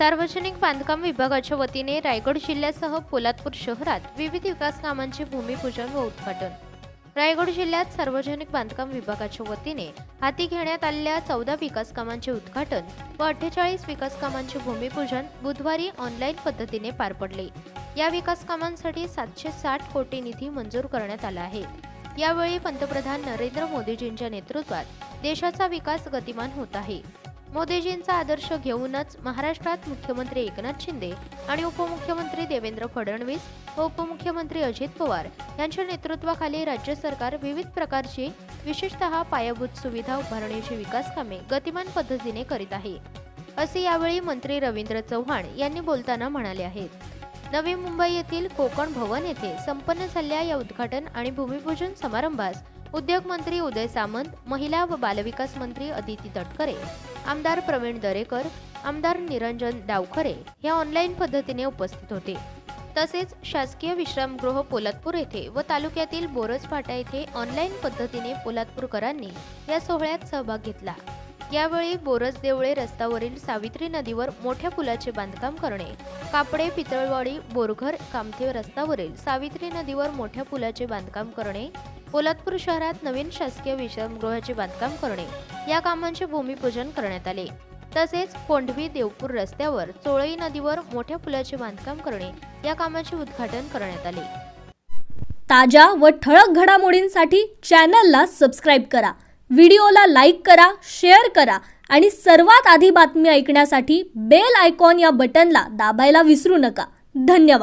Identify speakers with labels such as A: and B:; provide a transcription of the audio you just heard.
A: सार्वजनिक बांधकाम विभागाच्या वतीने रायगड जिल्ह्यासह पोलादपूर शहरात विविध विकास कामांचे भूमिपूजन व उद्घाटन. रायगड जिल्ह्यात सार्वजनिक बांधकाम विभागाच्या वतीने हाती घेण्यात आलेल्या चौदा विकास कामांचे उद्घाटन व अठ्ठेचाळीस विकास कामांचे भूमिपूजन बुधवारी ऑनलाईन पद्धतीने पार पडले. या विकास कामांसाठी सातशे साठ कोटी निधी मंजूर करण्यात आला आहे. यावेळी पंतप्रधान नरेंद्र मोदीजींच्या नेतृत्वात देशाचा विकास गतिमान होत आहे. मोदीजींचा आदर्श घेऊनच महाराष्ट्रात मुख्यमंत्री एकनाथ शिंदे आणि उपमुख्यमंत्री देवेंद्र फडणवीस व उपमुख्यमंत्री अजित पवार यांच्या नेतृत्वाखाली राज्य सरकार विविध प्रकारची विशेषतः पायाभूत सुविधा उभारण्याची विकास कामे गतिमान पद्धतीने करीत आहे. असे यावेळी मंत्री रवींद्र चव्हाण यांनी बोलताना म्हणाले आहेत. नवी मुंबई येथील कोकण भवन येथे संपन्न झालेल्या या उद्घाटन आणि भूमिपूजन समारंभास उद्योग मंत्री उदय सामंत महिला व बालविकास मंत्री अदिती तटकरे आमदार प्रवीण दरेकर आमदार निरंजन डावखरे हे ऑनलाईन पद्धतीने उपस्थित होते. तसेच शासकीय विश्रामगृह पोलादपूर येथे व तालुक्यातील बोरज फाटा येथे ऑनलाईन पद्धतीने पोलादपूरकरांनी या सोहळ्यात सहभाग घेतला. यावेळी बोरज देवळे रस्त्यावरील सावित्री नदीवर मोठ्या पुलाचे बांधकाम करणे कापडे पितळवाडी बोरघर कामथे रस्त्यावरील सावित्री नदीवर मोठ्या पुलाचे बांधकाम करणे पोलादपूर शहरात नवीन शासकीय विश्रामगृहाचे बांधकाम करणे या कामांचे भूमिपूजन करण्यात आले. तसेच कोंढवी देवपूर रस्त्यावर चोळई नदीवर मोठ्या पुलाचे बांधकाम करणे या कामाचे उद्घाटन करण्यात आले.
B: ताज्या व ठळक घडामोडींसाठी चॅनलला सबस्क्राईब करा. व्हिडिओला लाईक करा शेअर करा आणि सर्वात आधी बातमी ऐकण्यासाठी बेल आयकॉन या बटनला दाबायला विसरू नका. धन्यवाद.